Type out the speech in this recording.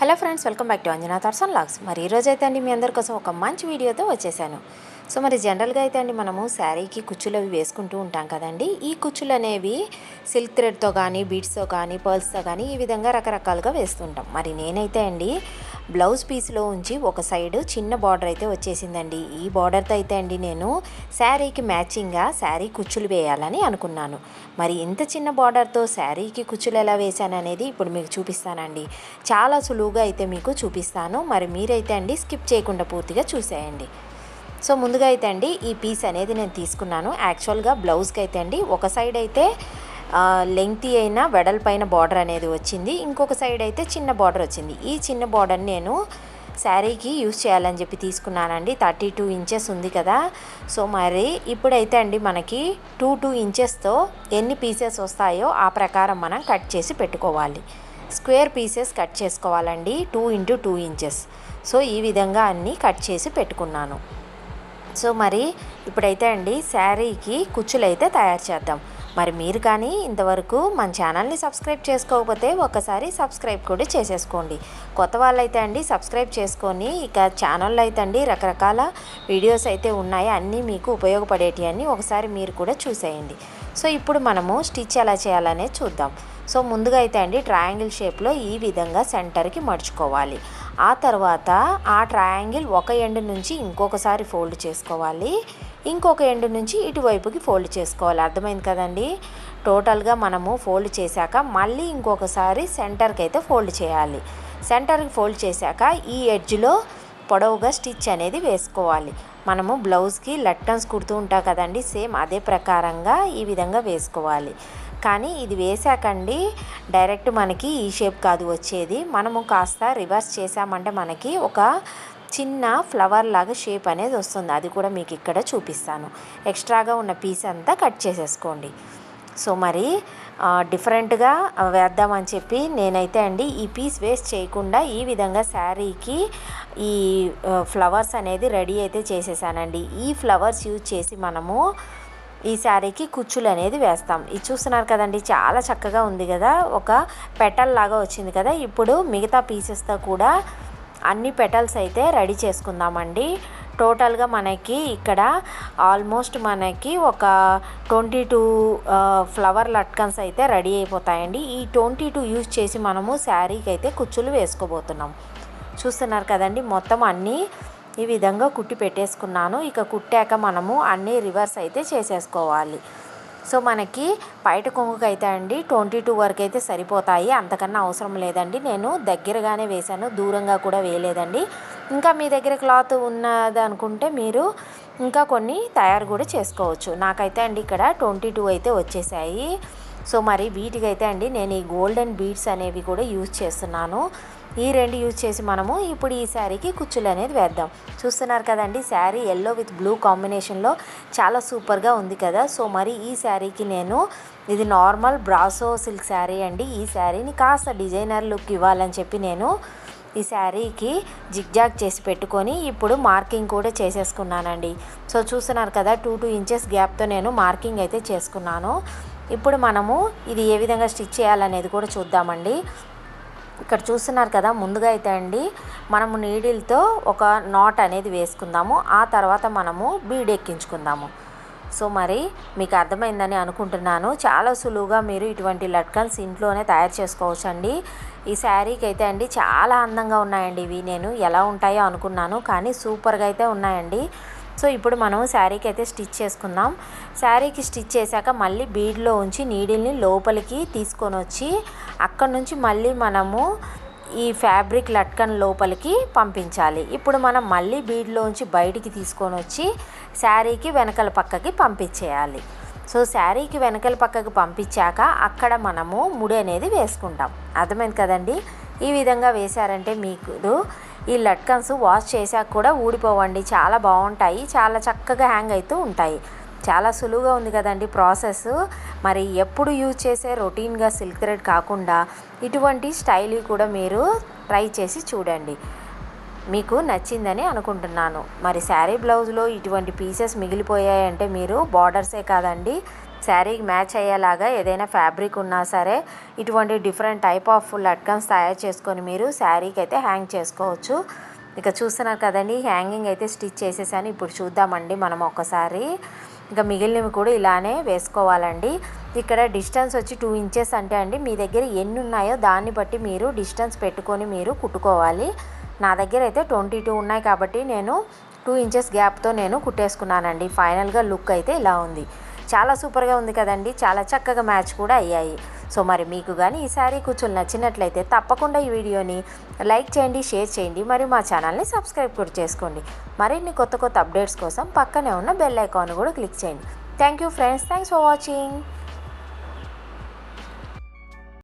Hello friends welcome back to Anjana థర్సన్ vlogs మరి ఈరోజైతే అండి మీ అందరి కోసం ఒక మంచి వీడియోతో వచ్చేసాను. సో మరి జనరల్గా అయితే అండి మనము శారీకి కుచ్చులు అవి వేసుకుంటూ ఉంటాం కదండి. ఈ కుచ్చులు అనేవి సిల్క్ థ్రెడ్తో కానీ బీడ్స్తో కానీ పర్ల్స్తో కానీ ఈ విధంగా రకరకాలుగా వేస్తుంటాం. మరి నేనైతే అండి బ్లౌజ్ పీస్లో ఉంచి ఒక సైడ్ చిన్న బార్డర్ అయితే వచ్చేసిందండి. ఈ బార్డర్తో అయితే అండి నేను శారీకి మ్యాచింగ్గా శారీ కుచ్చులు వేయాలని అనుకున్నాను. మరి ఇంత చిన్న బార్డర్తో శారీకి కుచ్చులు ఎలా వేశాను అనేది ఇప్పుడు మీకు చూపిస్తానండి. చాలా సులువుగా అయితే మీకు చూపిస్తాను. మరి మీరైతే అండి స్కిప్ చేయకుండా పూర్తిగా చూసేయండి. సో ముందుగా అయితే అండి ఈ పీస్ అనేది నేను తీసుకున్నాను. యాక్చువల్గా బ్లౌజ్కి అయితే అండి ఒక సైడ్ అయితే లెంగ్తీ అయిన వెడల్పైన బార్డర్ అనేది వచ్చింది. ఇంకొక సైడ్ అయితే చిన్న బార్డర్ వచ్చింది. ఈ చిన్న బార్డర్ నేను శారీకి యూస్ చేయాలని చెప్పి తీసుకున్నానండి. థర్టీ టూ ఇంచెస్ ఉంది కదా. సో మరి ఇప్పుడైతే అండి మనకి టూ టూ ఇంచెస్తో ఎన్ని పీసెస్ వస్తాయో ఆ ప్రకారం మనం కట్ చేసి పెట్టుకోవాలి. స్క్వేర్ పీసెస్ కట్ చేసుకోవాలండి two into two inches. So ఈ విధంగా అన్నీ కట్ చేసి పెట్టుకున్నాను. సో మరి ఇప్పుడైతే అండి శారీకి కుచ్చులు అయితే తయారు చేద్దాం. మరి మీరు కానీ ఇంతవరకు మన ఛానల్ని సబ్స్క్రైబ్ చేసుకోకపోతే ఒకసారి సబ్స్క్రైబ్ కూడా చేసేసుకోండి. కొత్త వాళ్ళైతే అండి సబ్స్క్రైబ్ చేసుకొని ఇక ఛానల్లో అయితే అండి రకరకాల వీడియోస్ అయితే ఉన్నాయి. అన్నీ మీకు ఉపయోగపడేటి అని ఒకసారి మీరు కూడా చూసేయండి. సో ఇప్పుడు మనము స్టిచ్ ఎలా చేయాలనే చూద్దాం. సో ముందుగా అయితే అండి ట్రయాంగిల్ షేప్లో ఈ విధంగా సెంటర్కి మడుచుకోవాలి. ఆ తర్వాత ఆ ట్రయాంగిల్ ఒక ఎండ్ నుంచి ఇంకొకసారి ఫోల్డ్ చేసుకోవాలి. ఇంకొక ఎండు నుంచి ఇటువైపుకి ఫోల్డ్ చేసుకోవాలి. అర్థమైంది కదండి? టోటల్గా మనము ఫోల్డ్ చేశాక మళ్ళీ ఇంకొకసారి సెంటర్కి అయితే ఫోల్డ్ చేయాలి. సెంటర్కి ఫోల్డ్ చేశాక ఈ ఎడ్జ్లో పొడవుగా స్టిచ్ అనేది వేసుకోవాలి. మనము బ్లౌజ్కి లట్టన్స్ కుడుతూ ఉంటాం కదండి సేమ్ అదే ప్రకారంగా ఈ విధంగా వేసుకోవాలి. కానీ ఇది వేసాకండి డైరెక్ట్ మనకి ఈ షేప్ కాదు వచ్చేది. మనము కాస్త రివర్స్ చేసామంటే మనకి ఒక చిన్న ఫ్లవర్ లాగా షేప్ అనేది వస్తుంది. అది కూడా మీకు ఇక్కడ చూపిస్తాను. ఎక్స్ట్రాగా ఉన్న పీస్ అంతా కట్ చేసేసుకోండి. సో మరి డిఫరెంట్గా వేద్దామని చెప్పి నేనైతే అండి ఈ పీస్ వేస్ట్ చేయకుండా ఈ విధంగా శారీకి ఈ ఫ్లవర్స్ అనేది రెడీ అయితే చేసేసానండి. ఈ ఫ్లవర్స్ యూజ్ చేసి మనము ఈ శారీకి కుచ్చులు అనేది వేస్తాం. ఇది చూస్తున్నారు కదండి చాలా చక్కగా ఉంది కదా. ఒక పెటల్ లాగా వచ్చింది కదా. ఇప్పుడు మిగతా పీసెస్తో కూడా అన్ని పెటల్స్ అయితే రెడీ చేసుకుందామండి. టోటల్గా మనకి ఇక్కడ ఆల్మోస్ట్ మనకి ఒక ట్వంటీ టూ ఫ్లవర్ లట్కన్స్ అయితే రెడీ అయిపోతాయండి. ఈ ట్వంటీ టూ యూజ్ చేసి మనము శారీకి అయితే కుచ్చులు వేసుకోబోతున్నాం. చూస్తున్నారు కదండి మొత్తం అన్నీ ఈ విధంగా కుట్టి పెట్టేసుకున్నాను. ఇక కుట్టాక మనము అన్నీ రివర్స్ అయితే చేసేసుకోవాలి. సో మనకి బయట కొంగుకి అయితే అండి ట్వంటీ టూ వరకు అయితే సరిపోతాయి. అంతకన్నా అవసరం లేదండి. నేను దగ్గరగానే వేశాను. దూరంగా కూడా వేయలేదండి. ఇంకా మీ దగ్గర క్లాత్ ఉన్నదనుకుంటే మీరు ఇంకా కొన్ని తయారు కూడా చేసుకోవచ్చు. నాకైతే అండి ఇక్కడ ట్వంటీ టూ అయితే వచ్చేసాయి. సో మరి వీటికైతే అండి నేను ఈ గోల్డెన్ బీడ్స్ అనేవి కూడా యూజ్ చేస్తున్నాను. ఈ రెండు యూజ్ చేసి మనము ఇప్పుడు ఈ శారీకి కుచ్చులు అనేది వేద్దాం. చూస్తున్నారు కదండి శారీ ఎల్లో విత్ బ్లూ కాంబినేషన్లో చాలా సూపర్గా ఉంది కదా. సో మరి ఈ శారీకి నేను ఇది నార్మల్ బ్రాసో సిల్క్ శారీ అండి. ఈ శారీని కాస్త డిజైనర్ లుక్ ఇవ్వాలని చెప్పి నేను ఈ శారీకి జిగ్జాగ్ చేసి పెట్టుకొని ఇప్పుడు మార్కింగ్ కూడా చేసేసుకున్నానండి. సో చూస్తున్నారు కదా టూ టూ ఇంచెస్ గ్యాప్తో నేను మార్కింగ్ అయితే చేసుకున్నాను. ఇప్పుడు మనము ఇది ఏ విధంగా స్టిచ్ చేయాలనేది కూడా చూద్దామండి. ఇక్కడ చూస్తున్నారు కదా ముందుగా అయితే అండి మనము నీడిల్తో ఒక నాట్ అనేది వేసుకుందాము. ఆ తర్వాత మనము బీడ్ ఎక్కించుకుందాము. సో మరి మీకు అర్థమైందని అనుకుంటున్నాను. చాలా సులువుగా మీరు ఇటువంటి లట్కన్స్ ఇంట్లోనే తయారు చేసుకోవచ్చు అండి ఈ శారీకి అయితే అండి చాలా అందంగా ఉన్నాయండి ఇవి. నేను ఎలా ఉంటాయో అనుకున్నాను కానీ సూపర్గా అయితే ఉన్నాయండి. సో ఇప్పుడు మనం శారీకి అయితే స్టిచ్ చేసుకుందాం. శారీకి స్టిచ్ చేశాక మళ్ళీ బీడ్లో ఉంచి నీడిల్ని లోపలికి తీసుకొని వచ్చి అక్కడ నుంచి మళ్ళీ మనము ఈ ఫ్యాబ్రిక్ లట్కన్ లోపలికి పంపించాలి. ఇప్పుడు మనం మళ్ళీ బీడ్లోంచి బయటికి తీసుకొని వచ్చి శారీకి వెనకల పక్కకి పంపించేయాలి. సో శారీకి వెనకల పక్కకి పంపించాక అక్కడ మనము ముడి అనేది వేసుకుంటాం. అర్థమైంది కదండి? ఈ విధంగా వేశారంటే మీకు ఈ లట్కన్స్ వాష్ చేశాక కూడా ఊడిపోవండి. చాలా బాగుంటాయి. చాలా చక్కగా హ్యాంగ్ అవుతూ ఉంటాయి. చాలా సులువుగా ఉంది కదండి ప్రాసెస్. మరి ఎప్పుడు యూజ్ చేసే రొటీన్గా సిల్క్ థ్రెడ్ కాకుండా ఇటువంటి స్టైల్ కూడా మీరు ట్రై చేసి చూడండి. మీకు నచ్చిందని అనుకుంటున్నాను. మరి శారీ బ్లౌజ్లో ఇటువంటి పీసెస్ మిగిలిపోయాయంటే మీరు బార్డర్సే కాదండి. శారీకి మ్యాచ్ అయ్యేలాగా ఏదైనా ఫ్యాబ్రిక్ ఉన్నా సరే ఇటువంటి డిఫరెంట్ టైప్ ఆఫ్ లట్కన్స్ తయారు చేసుకొని మీరు శారీకి అయితే హ్యాంగ్ చేసుకోవచ్చు. ఇక చూస్తున్నారు కదండి హ్యాంగింగ్ అయితే స్టిచ్ చేసేసాను. ఇప్పుడు చూద్దామండి మనం ఒకసారి. ఇంకా మిగిలినవి కూడా ఇలానే వేసుకోవాలండి. ఇక్కడ డిస్టెన్స్ వచ్చి టూ ఇంచెస్ అంటే అండి మీ దగ్గర ఎన్ని ఉన్నాయో దాన్ని బట్టి మీరు డిస్టెన్స్ పెట్టుకొని మీరు కుట్టుకోవాలి. నా దగ్గర అయితే ట్వంటీ టూ ఉన్నాయి కాబట్టి నేను టూ ఇంచెస్ గ్యాప్తో నేను కుట్టేసుకున్నానండి. ఫైనల్గా లుక్ అయితే ఇలా ఉంది. చాలా సూపర్గా ఉంది కదండి. చాలా చక్కగా మ్యాచ్ కూడా అయ్యాయి. సో మరి మీకు కానీ ఈ శారీ కూర్చొని నచ్చినట్లయితే తప్పకుండా ఈ వీడియోని లైక్ చేయండి షేర్ చేయండి. మరియు మా ఛానల్ని సబ్స్క్రైబ్ కూడా చేసుకోండి. మరిన్ని కొత్త కొత్త అప్డేట్స్ కోసం పక్కనే ఉన్న బెల్ ఐకాన్ కూడా క్లిక్ చేయండి. Thank you friends. Thanks for watching.